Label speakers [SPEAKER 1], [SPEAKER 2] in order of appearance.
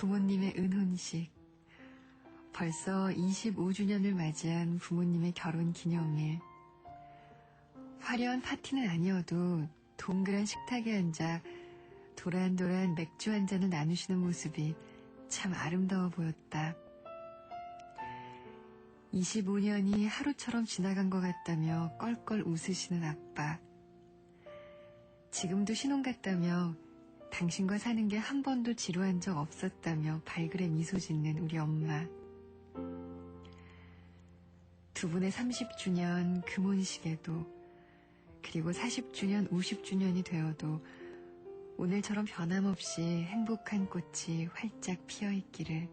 [SPEAKER 1] 부모님의 은혼식. 벌써 25주년을 맞이한 부모님의 결혼 기념일. 화려한 파티는 아니어도 동그란 식탁에 앉아 도란도란 맥주 한 잔을 나누시는 모습이 참 아름다워 보였다. 25년이 하루처럼 지나간 것 같다며 껄껄 웃으시는 아빠. 지금도 신혼 같다며 당신과 사는 게 한 번도 지루한 적 없었다며 발그레 미소 짓는 우리 엄마. 두 분의 30주년 금혼식에도 그리고 40주년, 50주년이 되어도 오늘처럼 변함없이 행복한 꽃이 활짝 피어 있기를